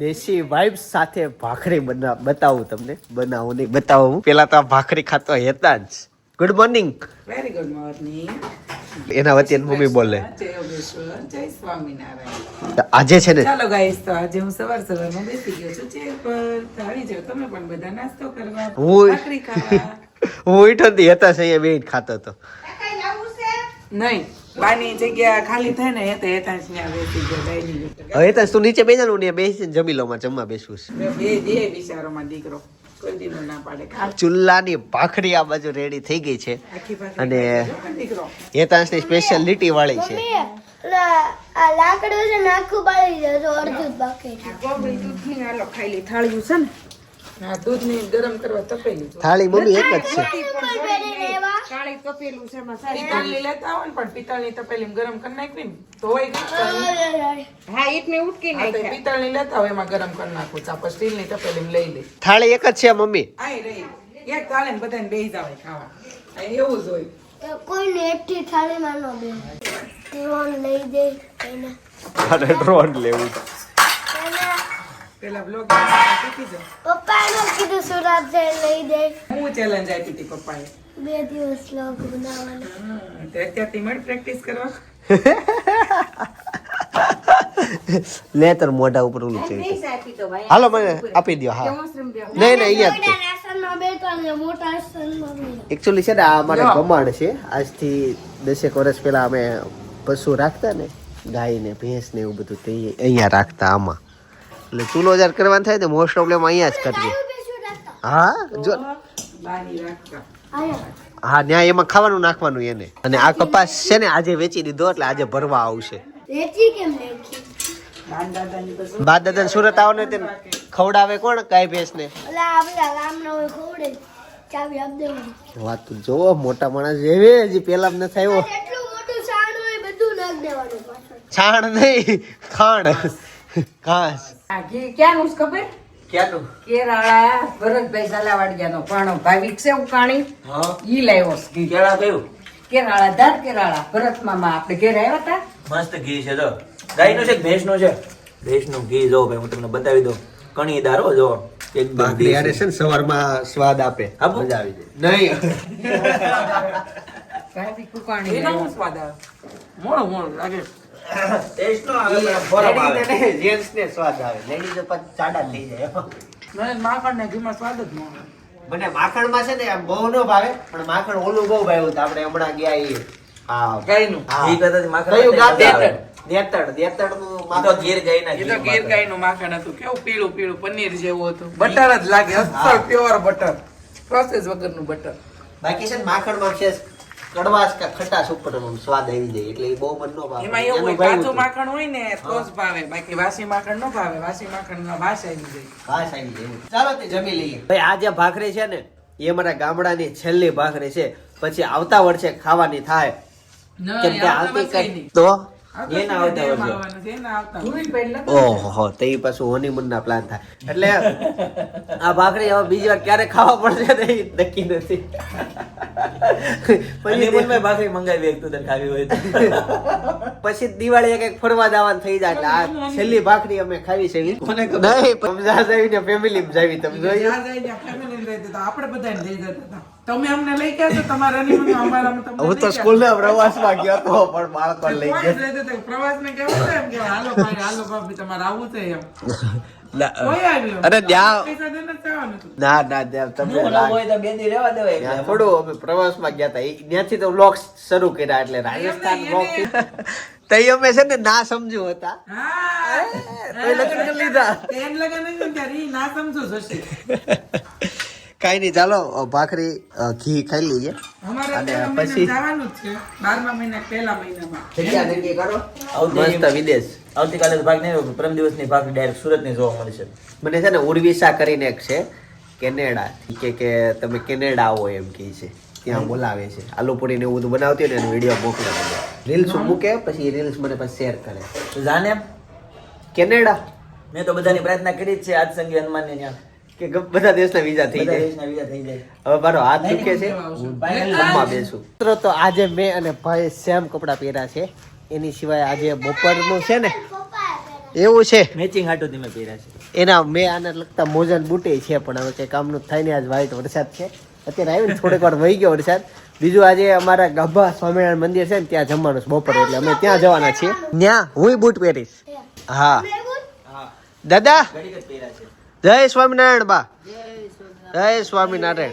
દેશી વાઇબ્સ સાથે ભાખરી બના બતાવું તમને. બનાવું નહીં બતાવું. પેલા તો આ ભાખરી ખાતો હતા જ. Good morning very good morning એના વતી મમ્મી બોલે. જય સ્વામિનારાયણ. આજે છે ને ચાલો ગાઈસ તો આજે હું સવાર સવારમાં બેસી ગયો છું ચેર પર. આવી જાઓ તમે પણ બધા નાસ્તો કરવા હું- ભાખરી ખાવા. હું ઉઠ્યો હતી હતા છે અહીંયા બેહીને ખાતો હતો. નહીં. બાની જગ્યા ખાલી થાય ને એ તો એ ત્યાં જ ત્યાં બેસી ગયો ડાઇનિંગ હવે હેતા તું નીચે બેસા ને બેસી જમી માં જમવા બેસું ચૂલાની બે દીકરો. ના ભાખરી આ બાજુ રેડી થઈ ગઈ છે. અને હેતાંશની સ્પેશિયલ લીટી વાળી છે. લાકડું છે ને બાળી જશે અડધું બાકી દૂધની હાલો ખાઈ લી છે ને. દૂધની ગરમ કરવા તપેલી. છે થાળી મમ્મી એક જ છે. કોઈ પહેરીને એવા પિત્તળની લેતા આવો ને પણ પિત્તળની તપેલી ગરમ કરી નાખવી ને ધોવાઈ ગઈ હા ઈટને ઉટકી તો પિત્તળની લેતા હોય એમાં ગરમ કરી નાખું ચાપા સ્ટીલની તપેલી લઈ લે થાળી એક જ છે મમ્મી? આઈ રહી એક તાલે ને બધાને બેસી જાવ ખાવા. એવું જ હોય. કોઈને એકથી થાળીમાં ન બે તીવણ લઈ દે એને. અરે ડ્રોન લેવું. પેલા બ્લોગ શીખી જાઓ પપ્પાએ કીધું સુરત લઈ દે. હું ચેલેન્જ આપી હતી પપ્પાએ. બે દિવસ લોગ બનાવવાના. હમ, અત્યારથી મળ પ્રેક્ટિસ કરવા? લેતર મોઢા ઉપર ઓલું છે. આપી દો ભાઈ. હાલો મને આપી દો હા. નહીં નહીં અહીંયા એકચ્યુઅલી છે ને આ અમારે કમાડ છે. આજથી દસેક વર્ષ પહેલા અમે પશુ રાખતા ને ગાય ને ભેંસ ને એવું બધું તે અહીંયા રાખતા આમાં. એટલે ચૂલો જાર કરવાનું થાય ને મોસ્ટ પ્રોબ્લેમ અહીંયા જ કરીએ. હા જો રાખતા. હા ન્યા એમાં ખાવાનું નાખવાનું એને. અને આ કપાસ છે ને આજે વેચી દીધો એટલે આજે ભરવા આવશે. બા દાદા સુરત આવો ને તે ખવડાવે કોણ? ગાય ભેંસ ને. વાત તો જોવો મોટા માણસ એવે હજી પેલા ન થયો જેટલું મોટું સાણ હોય બધું નાખ દેવાનું પાછળ. છાણ નહીં ખાણ ઘાસ છે ખબર? ક્યાંનું? કેરાળા ભરતભાઈ ઝાલાવાડિયાનો પાણો ભાવિક છે ઉકાણી. હા. ઈ લાવ્યો છે ઘી. કેળા કયું? કેરાળા ધાર કેરાળા. ભરત મામા આપણે ઘેર આવ્યા હતા. મસ્ત ઘી છે તો ગાયનું છે ભેંસનું છે? ભેંસનું ઘી જો ભાઈ હું તમને બતાવી દઉં. કણી દારો જો. એકદમ ભાખરી યારે છે ને સવારમાં સ્વાદ આપે. મજા આવી જાય. નહીં. સ્વાદ આવે. મોળો લાગે. ટેસ્ટ નો આવે પણ ફરક આવે. જેન્ટ્સ ને સ્વાદ આવે. લેડીઝ પાછા ચાડા થઈ જાય. મને માખણ ને ઘીમાં સ્વાદ જ ન આવે. મને માખણમાં છે ને આમ બહુ ન ભાવે પણ માખણ ઓલું બહુ ભાવ્યું તો આપણે હમણાં ગયા એ હા. કઈ નું ઘી કદાચ માખણ કયું ગાતે આવે. દેતડ દેતડનું માખણ. તો ગીર ગાયના એ તો ગીર માખણ. ગાયનું માખણ હતું. કેવું પીળું પીળું? પનીર જેવું હતું. બટર જ લાગે. અસલ પ્યોર બટર પ્રોસેસ વગરનું બટર બાકી છે ને માખણમાં છે કડવાશ કે ખટાશ ઉપર સ્વાદ આવી જાય એટલે એ બહુ મન નો ભાવે. એમાં એવું હોય કાચું માખણ હોય ને તો જ ભાવે. બાકી વાસી માખણ નો ભાવે. વાસી માખણ નો વાસ આવી જાય. વાસ આવી જાય ચાલો તે જમી લઈએ. ભાઈ આ જે ભાખરી છે ને એ અમારા ગામડાની છેલ્લી ભાખરી છે. પછી આવતા વર્ષે ખાવાની થાય. કેમ કે આવતી તો એના આવતા વર્ષે. ઓહો તો એ પાછું honeymoon ના પ્લાન થાય. એટલે આ ભાખરી હવે બીજી વાર ક્યારે ખાવા પડશે ને એ નક્કી નથી. પછી ભાખરી મંગાવી એક તને ખાવી હોય પછી દિવાળી એક ફરવા જવાનું થઈ જાય એટલે આ છેલ્લી ભાખરી અમે ખાવી છે. કોને નહીં પમજા જાવી ને ફેમિલી જાવી તમે જોયું આપણે બધાને લઈ જતા હતા. તમે અમને લઈ ગયા તો તમારા હું તો સ્કૂલ ના પ્રવાસમાં ગયો હતો પણ બાળકો લઈ ગયા. જ રહેતું હતું. પ્રવાસને એમ કે હાલો ભાઈ, હાલો ભાભી, તમારે આવવું છે એમ. અરે ત્યાં. ના ના ત્યાં તમને નો લાવો હોય તો બે દી રહેવા દેવાય ત્યાં એટલે. થોડું અમે પ્રવાસમાં ગયા હતા ત્યાંથી તો વ્લોગ્સ શરૂ કર્યા એટલે રાજસ્થાન વ્લોગ તઈ અમે છે ને ના સમજુ હતા હા. લગ્ન કરી લીધા એમ લગન ને સમજુ જશે. કાઈ નહીં ચાલો ભાખરી ઘી ખાઈ લઈએ. અને પછી? જવાનું જ છે. બારમા મહિના પહેલા મહિનામાં. જગ્યા નક્કી કરો. આવતી- મસ્ત વિદેશ. આવતીકાલે ભાગ નહીં હોય, પરમ દિવસની ભાગ ડાયરેક્ટ સુરતની જોવા મળશે મને છે ને ઉર્વિશા કરીને એક છે કેનેડા. કે કે તમે કેનેડા આવો એમ કહે છે. ત્યાં બોલાવે છે. આલુપુરી ને એવું બધું બનાવતી હોય ને એનો વીડિયો મોકલે મને. રીલ્સ મૂકે પછી રીલ્સ મને પછી શેર કરે. તો જાને કેનેડા? મેં તો બધાની પ્રાર્થના કરી જ છે આજ સંગે હનુમાન ત્યાં. કે બધા દેશના વિઝા થઈ જાય. દેશના વિઝા થઈ જાય. હવે મારો હાથ દુખે છે. જમવા બેસું. મિત્રો તો આજે મેં અને ભાઈ સેમ કપડાં પહેર્યા છે. એની સિવાય આજે બપોરનું છે ને એવું છે. મેચિંગ હાટો તમે પહેર્યા છે. એના મેં આને લગતા મોજા ને બુટે છે પણ હવે કંઈ કામનું થાય ને આજ વાઈટ વરસાદ છે. અત્યારે આવીને થોડીક વાર વહી ગયો વરસાદ. બીજું આજે અમારા ગભા સ્વામિનારાયણ મંદિર છે ને ત્યાં જમવાનું છે બપોરે. એટલે અમે ત્યાં જવાના છીએ. ત્યાં હું બૂટ પહેરીશ? હા. દાદા? પહેર્યા છે. જય સ્વામિનારાયણ બા. જય સ્વામિનારાયણ.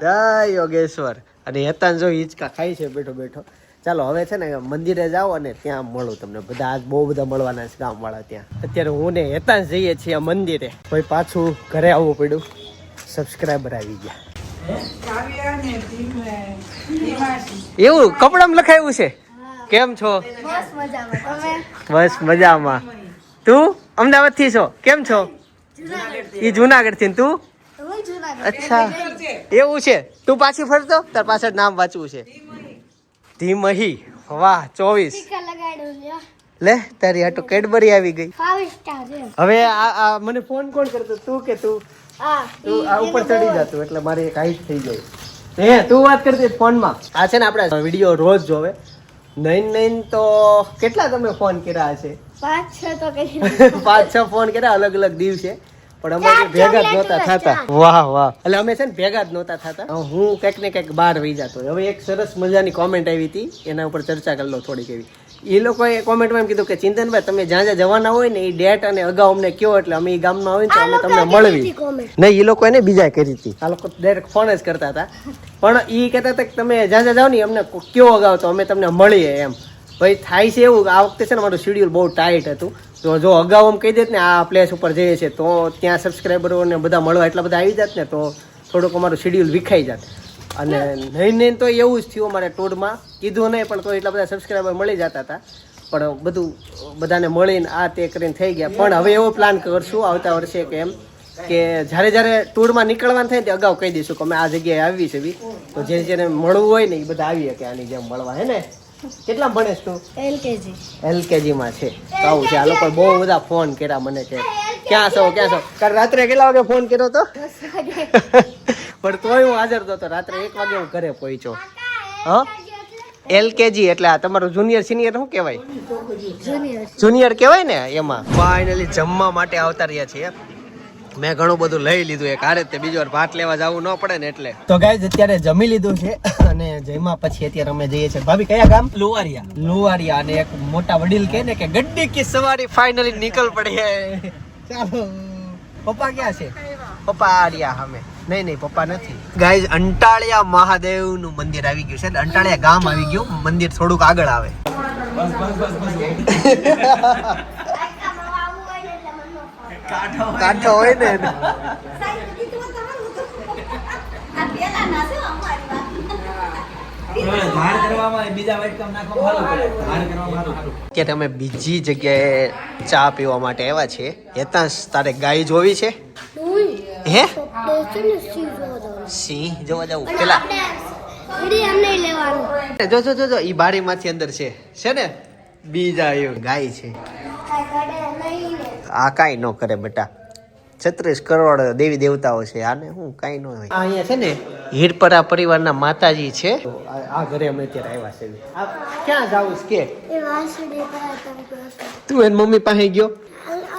જય યોગેશ્વર. અને હેતાન જો હિંચકા ખાય છે બેઠો બેઠો. ચાલો હવે છે ને મંદિરે જાઓ અને ત્યાં મળું તમને. બધા આજ બહુ બધા મળવાના છે ગામવાળા ત્યાં. અત્યારે હું ને હેતાન જઈએ છીએ મંદિરે. કોઈ પાછું ઘરે આવવું પડ્યું. સબસ્ક્રાઈબર આવી ગયા. એવું કપડામાં લખાયું છે? કેમ છો? બસ મજામાં. બસ મજામાં. તું અમદાવાદથી છો? કેમ છો? એ જુનાગઢથી તું? અચ્છા. એવું છે. તું પાછી ફરતો? તાર પાછળ નામ વાંચવું છે. ધીમહી. વાહ ચોવીસ. લે તારી આટો કેડબરી આવી ગઈ. હવે આ મને ફોન કોણ કરતો? તું કે તું? તું આ ઉપર ચડી જતું એટલે મારી એક હાઈટ થઈ જાય હે તું વાત કરતી ફોનમાં. આ છે ને આપણે વીડિયો રોજ જોવે. નઈન નઈન તો કેટલા તમે ફોન કર્યા છે પાંચ છ તો પાંચ છ ફોન કર્યા અલગ અલગ દિવસે પણ અમે ભેગા જ નહોતા થતા. વાહ વાહ. એટલે અમે છે ને ભેગા જ નહોતા થતા. હું કંઈક ને કંઈક બહાર વહી જતો હવે એક સરસ મજાની કોમેન્ટ આવી હતી. એના ઉપર ચર્ચા કરી લો થોડીક એવી. એ લોકોએ કોમેન્ટમાં એમ કીધું કે ચિંતનભાઈ તમે જ્યાં જ્યાં જવાના હોય ને એ ડેટ અને અગાઉ અમને કયો એટલે અમે એ ગામમાં હોય ને તો અમે તમને મળવી. નહીં એ લોકો એને બીજા કરી હતી. આ લોકો ડાયરેક્ટ ફોન જ કરતા હતા. પણ એ કહેતા હતા કે તમે જ્યાં જ્યાં જાઓ ને અમને કયો અગાઉ તો અમે તમને મળીએ એમ. ભાઈ થાય છે એવું. આ વખતે છે ને મારું શેડ્યુલ બહુ ટાઈટ હતું. તો જો અગાઉ આમ કહી દેત ને, આ પ્લેસ ઉપર જઈએ છે તો ત્યાં સબસ્ક્રાઈબરોને બધા મળવા એટલા બધા આવી જાત ને, તો થોડુંક અમારું શેડ્યુલ વિખાઈ જાત. અને નહીં નહીં તો એવું જ થયું અમારે ટૂરમાં કીધું નહીં પણ તો એટલા બધા સબસ્ક્રાઈબર મળી જતા હતા. પણ બધું બધાને મળીને આ તે કરીને થઈ ગયા. પણ હવે એવો પ્લાન કરશું આવતા વર્ષે કે એમ કે જ્યારે જ્યારે ટૂરમાં નીકળવાનું થાય તે અગાઉ કહી દઈશું કે અમે આ જગ્યાએ આવી છે બી. તો જે જેને મળવું હોય ને એ બધા આવીએ કે આની જેમ મળવા, હે ને? કેટલા ભણેશ તું એલકેજી. એલકેજી માં છે. આવું છે. આ લોકો બહુ બધા ફોન કર્યા મને છે. ક્યાં છો ક્યાં છો? કાલ રાત્રે કેટલા વાગે ફોન કર્યો તો પણ તોય હું હાજર તો રાત્રે એક વાગે હું ઘરે પહોંચ્યો. હા? એલકેજી એટલે આ તમારું જુનિયર સિનિયર શું કહેવાય? જુનિયર. જુનિયર કહેવાય ને એમાં? ફાઇનલી જમવા માટે આવતા રહ્યા છીએ. મેં ઘણું બધું લઈ લીધું એક હારે તે બીજો ભાત લેવા જવું ન પડે ને એટલે. તો ગાઈઝ અત્યારે જમી લીધું છે અને જમ્યા પછી અત્યારે અમે જઈએ છીએ. ભાભી કયા ગામ? લુવારિયા. લુવારિયા અને એક મોટા વડીલ કહે ને કે ગડ્ડી કી સવારી ફાઇનલી નીકળ પડી ચાલો. પપ્પા ક્યાં છે? પપ્પા આર્યા અમે નહીં નહીં પપ્પા નથી. ગાઈઝ અંટાળિયા મહાદેવનું મંદિર આવી ગયું છે. અંટાળિયા ગામ આવી ગયું. મંદિર થોડુંક આગળ આવે. બસ બસ બસ બસ કરવામાં હોય ને અત્યારે અમે બીજી જગ્યાએ ચા પીવા માટે આવ્યા છે હેતાંશ તારે ગાય જોવી છે? હે? સિંહ જોવા જવું પેલા જો જો જો જો ઈ બારીમાંથી અંદર છે. છે ને? બીજા એવું ગાય છે. આ કાંઈ ન કરે બેટા. છત્રીસ કરોડ દેવી દેવતાઓ છે આને હું કાંઈ ન હોય. અહીંયા છે ને હીરપરા પરિવારના માતાજી છે. આ ઘરે અમે અત્યારે આવ્યા છે ક્યાં જાવું કે. તું એન મમ્મી પાસે ગયો?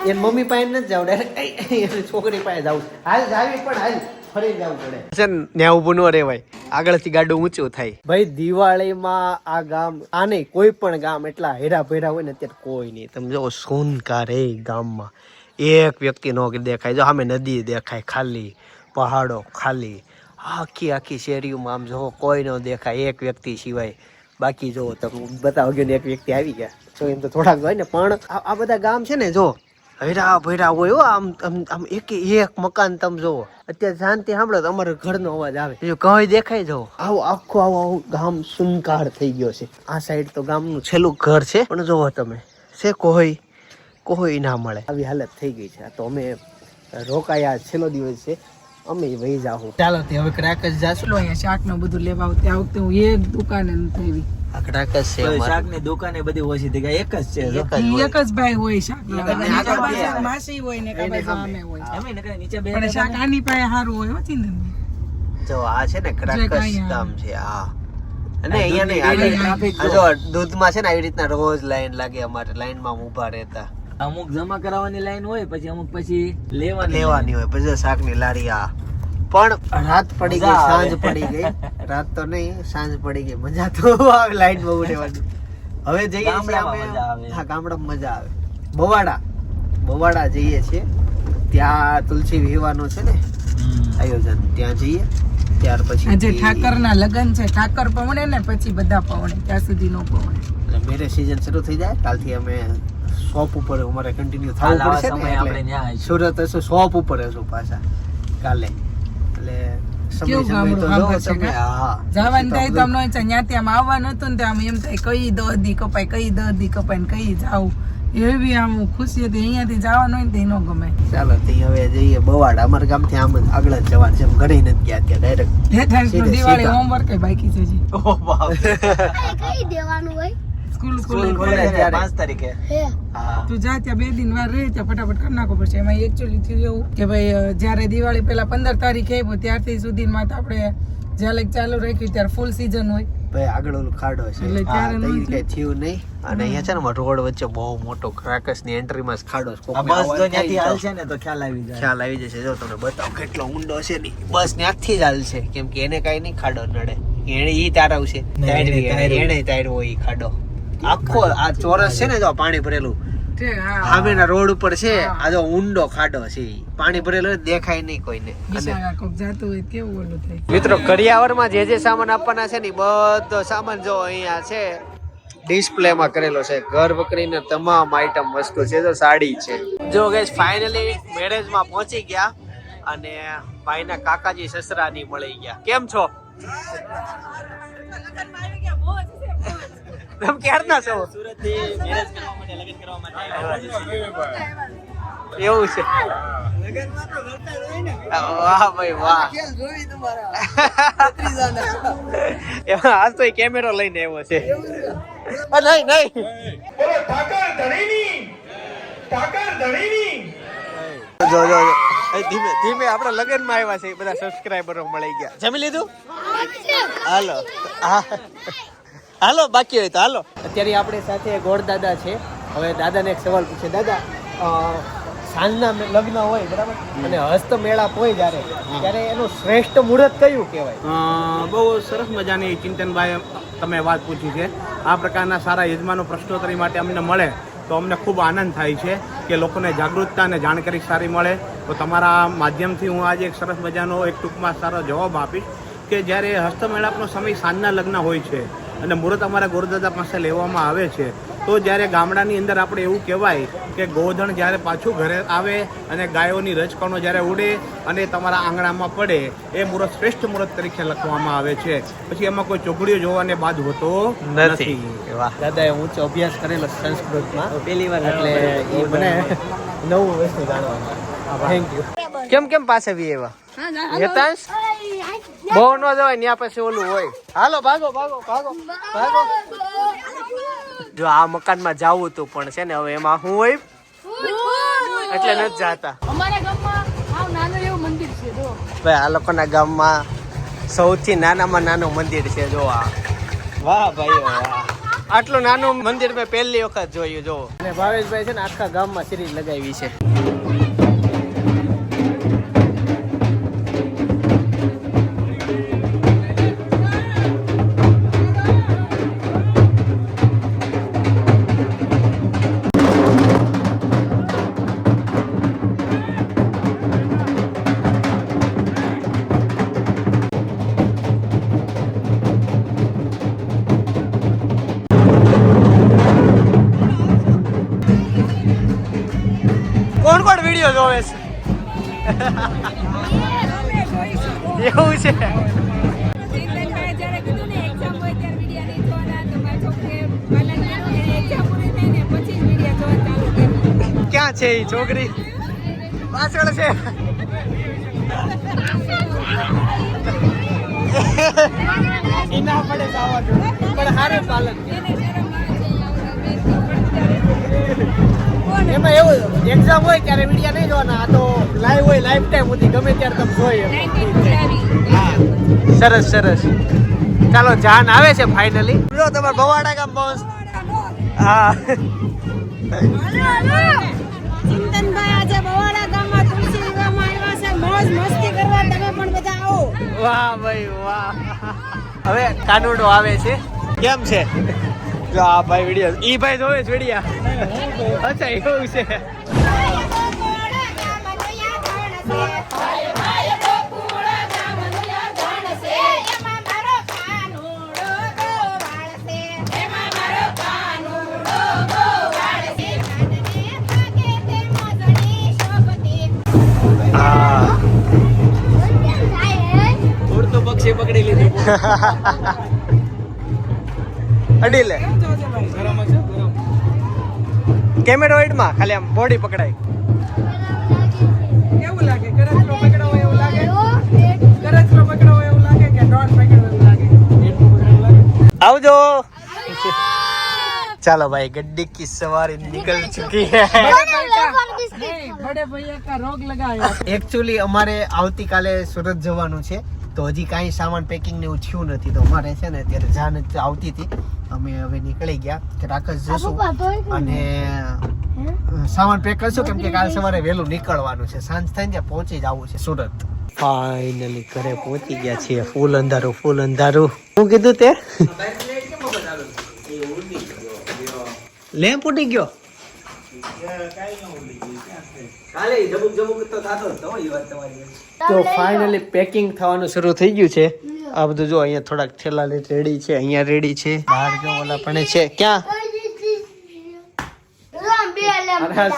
એને મમ્મી પાસે નથી જાવ ડાયરેક્ટ છોકરી પાસે જાવ હાલ જાવી પણ હાલ. ફરી જવું પડે. છે ને ન રહેવાય. આગળથી ગાડું ઊંચું થાય. ભાઈ દિવાળીમાં આ ગામ આ કોઈ પણ ગામ એટલા હેરા ભેરા હોય ને અત્યારે કોઈ નહીં. તમે જો સોનકાર એ ગામમાં. એક વ્યક્તિ નો દેખાય. જો સામે નદી દેખાય ખાલી પહાડો ખાલી. આખી આખી શેરીઓમાં આમ જો કોઈ ન દેખાય એક વ્યક્તિ સિવાય. બાકી જો તમે બતાવો ગયો ને એક વ્યક્તિ આવી ગયા. તો એમ તો થોડાક હોય ને પણ આ બધા ગામ છે ને જો હૈરા ભૈરા હોય આમ આમ એક એક મકાન તમે જોવો અત્યારે શાંતિ સાંભળો તો અમારા ઘરનો અવાજ આવે. જો કહી દેખાય જવો આવો, આખો, આવો, આવું ગામ સુનકાર થઈ ગયો છે. આ સાઈડ તો ગામનું છેલ્લું ઘર છે. પણ જોવો તમે, છે કોઈ કોઈ ના મળે. આવી હાલત થઈ ગઈ છે. તો અમે રોકાયા છેલ્લો દિવસ છે. અમે વહી જાઉં ચાલો તે હવે ક્રાક જ જાશું અહીંયા શાક ને બધું લેવા આવતી આ વખતે હું એક દુકાને નથી આ જ છે. શાકની દુકાને બધી ઓછી થઈ એક જ છે એક જ ઈ હોય. એક જ ભાઈ હોય શાક લાવવા. અને નીચે આગળ બાજુ બે. માસી હોય ને અમે હોય. એમ નકર નીચે બે પણ શાક આની પાસે સારું હોય ચિંતન જો આ છે ને ક્રાકસ છે આ. અને અહીંયા નહીં આ જો દૂધમાં છે ને આવી રીતના રોજ લાઈન લાગે અમારે લાઈનમાં ઊભા રહેતા. અમુક જમા કરાવવાની લાઈન હોય પછી અમુક પછી લેવાની લેવાની હોય પછી શાકની લારી આ. પણ રાત પડી ગઈ સાંજ પડી ગઈ. રાત તો નહીં સાંજ પડી ગઈ. મજા તો આવે લાઈટ બહુ ઉડેવાની. હવે જઈએ છીએ અમે મજા આવે. હા ગામડામાં મજા આવે. બવાડા. બવાડા જઈએ છીએ. ત્યાં તુલસી વિવાહનો છે ને આયોજન. ત્યાં જઈએ. ત્યાર પછી આજે ઠાકરના લગન છે. ઠાકર પવણે ને પછી બધા પવણે. ત્યાં સુધી નો પવણે. મેરેજ સીઝન શરૂ થઈ જાય. કાલથી અમે શોપ ઉપર અમારે કન્ટિન્યુ થવું પડશે ને આપણે એટલે સુરત હશું શોપ ઉપર હશું પાછા. કાલે. એટલે જવાનું થાય ત્યાંથી આમ આવવાનું હતું ને તો એમ થાય કઈ દર્દી કપાય કઈ દર્દી કપાય કઈ જાવ એવી આમ ખુશી હતી. અહીંયાથી જવાનું હોય ને ન ગમે. ચાલો તે હવે જઈએ બવાડ. અમારા ગામથી આમ આગળ જ જવાનું છે. ઘરે નથી ગયા ત્યાં ડાયરેક્ટ દિવાળી હોમવર્ક બાકી છે હજી. ઓહ બાપ. કઈ દેવાનું હોય? સ્કૂલ ખુલે ત્યારે. ત્યારે પાંચ તારીખે. હા? તું જા ત્યાં બે દિન વાર રહે ત્યાં ફટાફટ કરી નાખો. પડશે એમાં એકચ્યુઅલી થયું એવું કે ભાઈ જ્યારે દિવાળી પહેલા પંદર તારીખે આવ્યો ત્યારથી સુધીમાં તો આપણે જ્યાં ચાલુ રાખ્યું ત્યારે ફૂલ સીઝન હોય. ભાઈ આગળ ઓલું ખાડો છે. એટલે ત્યારે કઈ થયું નહીં. અને અહીંયા છે ને રોડ વચ્ચે બહુ મોટો ક્રાકસની એન્ટ્રી માં ખાડો છે. બસ જો ત્યાંથી હાલ છે ને તો ખ્યાલ આવી જાય. ખ્યાલ આવી જશે. જો તમને બતાવો કેટલો ઊંડો છે ને. બસ ત્યાંથી જ હાલશે. કેમ કે એને કઈ નહીં ખાડો નડે. એને ઈ તારવશે એને તારવો ઈ ખાડો. આખો આ ચોરસ છે ને જો પાણી ભરેલું સામેના રોડ ઉપર છે. આ જો ઊંડો ખાડો છે પાણી ભરેલું દેખાય નહીં કોઈને. અને બિચારા કોક જાતું હોય કેવું મિત્રો કરિયાવરમાં જે જે સામાન આપવાના છે ને બધો સામાન જો અહીંયા છે ડિસ્પ્લેમાં કરેલો છે. ઘર વકરીને તમામ આઈટમ વસ્તુ છે તો સાડી છે. જો ગેસ ફાઇનલી મેરેજમાં પહોંચી ગયા અને ભાઈના કાકાજી સસરાની મળી ગયા. કેમ છો. તમે ક્યારના છો? સુરતથી મેરેજ કરવા માટે લગ્ન કરવા માટે આવ્યા છે. એવું છે. વાહ ભાઈ વાહ. એમાં આજ તો કેમેરો લઈને આવ્યો છે. નહીં જો જો. ધીમે ધીમે આપણા લગ્નમાં આવ્યા છે. એ બધા સબસ્ક્રાઇબરો મળી ગયા. જમી લીધું? હાલો. હા. હાલો બાકી હોય તો હાલો. અત્યારે આપણી સાથે ગોળ દાદા છે. હવે દાદાને એક સવાલ પૂછે. દાદા સાંજના લગ્ન હોય બરાબર? અને હસ્ત મેળાપ હોય જ્યારે ત્યારે એનું શ્રેષ્ઠ મુહૂર્ત કયું કહેવાય? બહુ સરસ મજાની ચિંતનભાઈ તમે વાત પૂછી છે. આ પ્રકારના સારા યજમાનો પ્રશ્નોત્તરી માટે અમને મળે તો અમને ખૂબ આનંદ થાય છે કે લોકોને જાગૃતતા અને જાણકારી સારી મળે. તો તમારા માધ્યમથી હું આજે એક સરસ મજાનો એક ટૂંકમાં સારો જવાબ આપીશ કે જ્યારે હસ્તમેળાપનો સમય સાંજના લગ્ન હોય છે અને મુહૂર્ત અમારા ગોરદાદા પાસે લેવામાં આવે છે. તો જ્યારે ગામડાની અંદર આપણે એવું કહેવાય કે ગોધણ જ્યારે પાછું ઘરે આવે અને ગાયોની રજકણો જ્યારે ઉડે અને તમારા આંગણામાં પડે એ મુહૂર્ત શ્રેષ્ઠ મુહૂર્ત તરીકે લખવામાં આવે છે. પછી એમાં કોઈ ચોઘડીઓ જોવાને બાદ હોતો નથી. દાદાએ ઊંચો અભ્યાસ કરેલો સંસ્કૃતમાં. પહેલી વાર એટલે એ મને નવું વસ્તુ જાણવા થેન્ક યુ કેમ કેમ પાસે બી એવા? હેતાંશ બહુ ન જવાય ત્યાં પછી ઓલું હોય. હાલો ભાગો ભાગો ભાગો ભાગો. જો આ મકાનમાં જાવું હતું પણ છે ને હવે એમાં હું હોય? એટલે નથી જાતા. અમારા ગામમાં હાવ નાનું એવું મંદિર ભાઈ આ લોકોના ગામમાં સૌથી નાનામાં નાનું મંદિર છે જો આ. વાહ ભાઈ વાહ આટલું નાનું મંદિર મેં પહેલી વખત જોયું જો. અને ભાવેશભાઈ છે ને આખા ગામમાં સિરીઝ લગાવી છે. ચાલુ કર્યું ક્યાં છે એ છોકરી? પાછળ છે. પણ હારે પાલન એમાં એવું એક્ઝામ હોય ત્યારે વીડિયો નહીં જોવાના. આ તો લાઈવ હોય લાઈફ ટાઈમ સુધી ગમે ત્યારે તમે જોઈએ સરસ સરસ. ચાલો જાન આવે છે ફાઇનલી જો તમારે ભવાડા ગામ પહોંચ હા. ચિંતનભાઈ આજે બવાડા ગામમાં તુલસી વિવાહમાં આવ્યા છે. મોજ મસ્તી કરવા તમે પણ બધા આવો. વાહ ભાઈ વાહ. હવે કાનુડો આવે છે. કેમ છે? જો આ ભાઈ વિડિયો ઈ ભાઈ જોવે છે વિડિયા. અચ્છા એવું છે. પકડી લીધું. અડી લે કેમેરો હેડમાં ખાલી આમ બોડી પકડાય. એવું લાગે? કરચલો પકડો એવું લાગે? કરચલો પકડો એવું લાગે કે ડોટ પકડો લાગે? આવજો. ચાલો ભાઈ ગડ્ડી કી સવારી निकल चुकी है બડે અમારે આવતીકાલે સુરત જવાનું છે. તો હજી કાંઈ સામાન પેકિંગ ને એવું થયું નથી. તો અમારે છે ને અત્યારે જાન જ આવતી હતી. અમે હવે નીકળી ગયા. કે રાકસ જશું. અને સામાન પેક કરશું. કેમ કે કાલ સવારે વહેલું નીકળવાનું છે. સાંજ થાય ને ત્યાં પહોંચી જવું છે સુરત. ફાઇનલી ઘરે પહોંચી ગયા છીએ. ફૂલ અંધારું ફૂલ અંધારું. શું કીધું તે? લેમ્પ ઉડી ગયો. તો થતો જ હતો એ વાત તમારી તો ફાઇનલી પેકિંગ થવાનું શરૂ થઈ ગયું છે. આ બધું જો અહીંયા થોડાક થેલા રેડી છે અહીંયા રેડી છે. બહાર જો ઓલા પણ છે. ક્યાં?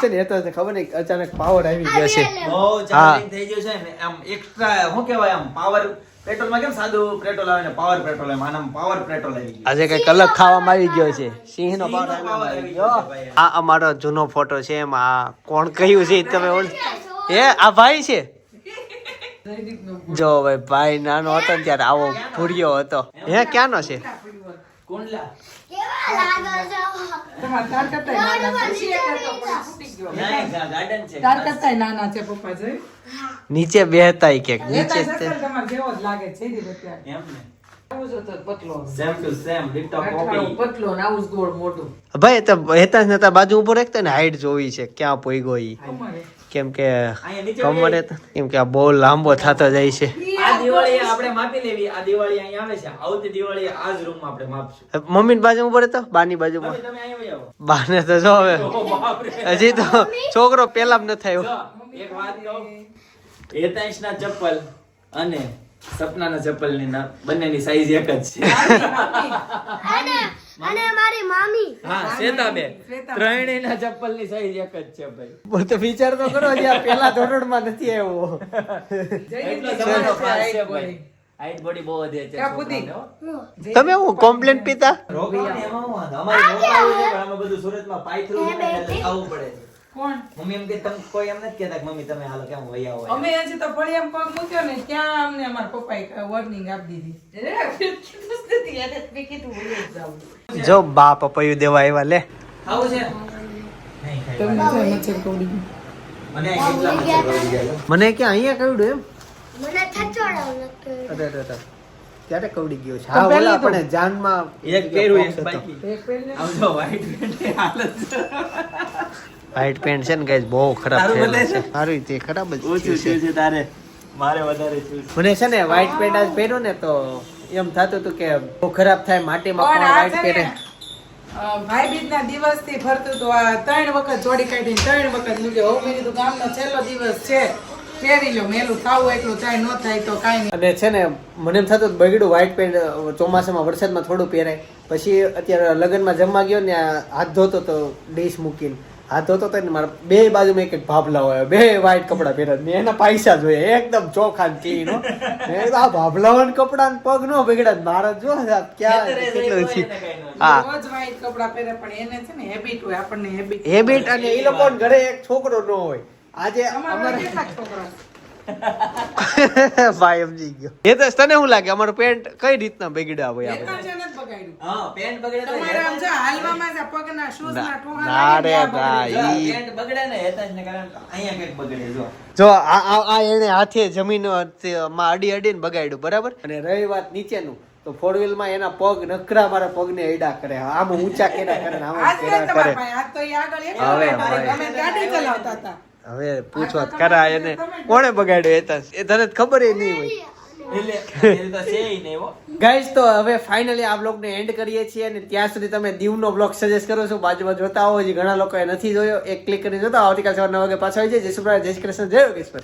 છે ને એ તો ખબર નહીં અચાનક પાવર આવી ગયો છે. બહુ ચાર્જિંગ થઈ ગયો છે ને આમ એક્સ્ટ્રા શું કહેવાય આમ પાવર પેટ્રોલમાં કેમ સાદું પેટ્રોલ આવે ને પાવર પેટ્રોલ એમ? આનામાં પાવર પેટ્રોલ આવી ગયું. આજે કંઈક અલગ ખાવામાં આવી ગયો છે. સિંહનો પાવર આવી ગયો આ અમારો જૂનો ફોટો છે એમાં. કોણ કહ્યું છે તમે ઓળ એ આ ભાઈ છે? જો ભાઈ ભાઈ નાનો હતો ને ત્યારે આવો ભૂર્યો હતો. હે ક્યાંનો છે? કુંડલા. નીચે બેહતાય ક્યાંક નીચે જેવો જ લાગે છે એમ ને આવું જ હતો પતલો સેમ ટુ સેમ ડિટો ગઠાળું કોપી પતલો ને આવું જ ગોળ મોટું ભાઈ બાજુ ઊભો રાખતા ને હાઈટ જોવી છે ક્યાં પોઈ ગઈ કેમ કે કમરે તો- કેમ કે આ બહુ લાંબો થતો જાય છે. આ દિવાળી આપણે માપી લેવી. આ દિવાળી અહીંયા આવે છે. આવતી દિવાળી આ જ રૂમમાં આપણે માપશું. મમ્મી બાજુ ઊભો રહેતો બાની બાજુમાં? હવે તમે અહીંયા આવો બાને તો જો હવે. હજી તો છોકરો પેલા ન થયો જો, એક વાત કહું. હેતાંશ ના ચપ્પલ અને સપનાના ચપ્પલની ના બંનેની સાઈઝ એક જ છે. અને મારી મામી. હા શ્વેતાબેન. ત્રણેયના ચપ્પલની સાઈઝ એક જ છે ભાઈ. બોલ તો વિચાર તો કરો જે આ પેલા ધોરણમાં નથી આવ્યો. એટલો તમારો પાસ છે ભાઈ. હાઈટ બોડી બહુ વધે છે ક્યાં કૂદી? છોકરાઓને, હો. તમે હું કોમ્પ્લેન પીતા? રોકવાનું એમાં હું વાંધો? અમારે રોકાવું છે, પણ આમાં બધું સુરતમાં પાયથરું આવવું પડે છે. કોણ? મમ્મી એમ કે તમે કોઈ એમ નથી કહેતા કે મમ્મી તમે હાલો કેમ અમે હજી તો ફળિયામાં પગ મૂક્યો ને ત્યાં અમને અમારા પપ્પાએ વોર્નિંગ આપી દીધી. જો બા પપૈયું દેવા આવ્યા લે. મને કે અહીંયા કવડું એમ? મને થચોડાવ નથી અરે અરે અરે. ક્યારે કવડી ગયો છે? હા ઓલા પણ જાનમાં એક પહેર્યું એક box હતો. બાકી. એક પહેરને આમ જો white હાલત. વ્હાઈટ પેન્ટ છે ને ગાઈસ બહુ ખરાબ છે? સારું તે ખરાબ જ છે. તારે. મારે વધારે છે. મને છે ને વ્હાઈટ પેન્ટ આજ પહેર્યું ને તો એમ થતું હતું કે બહુ ખરાબ થાય માટીમાં વ્હાઈટ છે પહેરે? ને, અ, દિવસથી ફરતું હતું. આ ત્રણ વખત જોડી કાઢીને ત્રણ વખત મૂકે હવે મેં કીધું ગામનો છેલ્લો દિવસ છે. પહેરી લો મેલું થાવું એટલું થાય ન થાય તો કાંઈ નહીં. અને છે ને મને એમ થતું બગડ્યું વ્હાઈટ પેન્ટ ચોમાસામાં વરસાદમાં થોડું પહેરાય. પછી અત્યારે લગ્નમાં જમવા ગયો ને હાથ ધોતો તો ડીશ મૂકીને. હાથ ધોતો તો ને મારા બે બાજુમાં એક એક ભાભલા હોય. બે વ્હાઈટ કપડાં પહેર્યા મેં એના પૈસા જોઈએ એકદમ ચોખા ને ક્લીન આ ભાભલાઓ કપડા ને પગ નો બગડ્યા મારા જો આ ક્યાં કેટલું છે? હા. કપડાં પહેરે પણ એને છે ને હેબિટ હોય આપણને હેબિટ હેબિટ અને એ લોકો ઘરે એક છોકરો ન હોય. આજે અમારે કેટલા છોકરા? ભાઈ સમજી ગયો. એ તો તને શું લાગે? અમારું પેન્ટ કઈ રીતના બગડ્યા હોય આ જ ના ના ને ને એને હાથે જમીનમાં અડી અડીને બગાડ્યું બરાબર? અને રહી વાત નીચેનું તો ફોર વ્હીલમાં એના પગ નકરા મારા પગને એડા કરે. આમ ઊંચા કેડા કરે આમ કેડા કરે. ભાઈ, આજ તો ઈ આગળ એક હવે ગાડી ચલાવતા હતા. હવે પૂછવા કરા એને કોણે બગાડ્યો એ તો? એ તને ખબર નહીં હોય. એટલે એ તો છે ય નહીં હોય ગાઈઝ તો હવે ફાઇનલી આ બ્લોગને એન્ડ કરીએ છીએ અને ત્યાં સુધી તમે દીવનો બ્લોગ સજેસ્ટ કરો છો બાજુમાં જોતા હો હજી ઘણા લોકોએ નથી જોયો એક ક્લિક કરીને જોતા. આવતીકાલ સવારના વાગે પાછા આવી જાય. જય સુપ્રભાત જય શ્રી કૃષ્ણ જય યોગેશ્વર.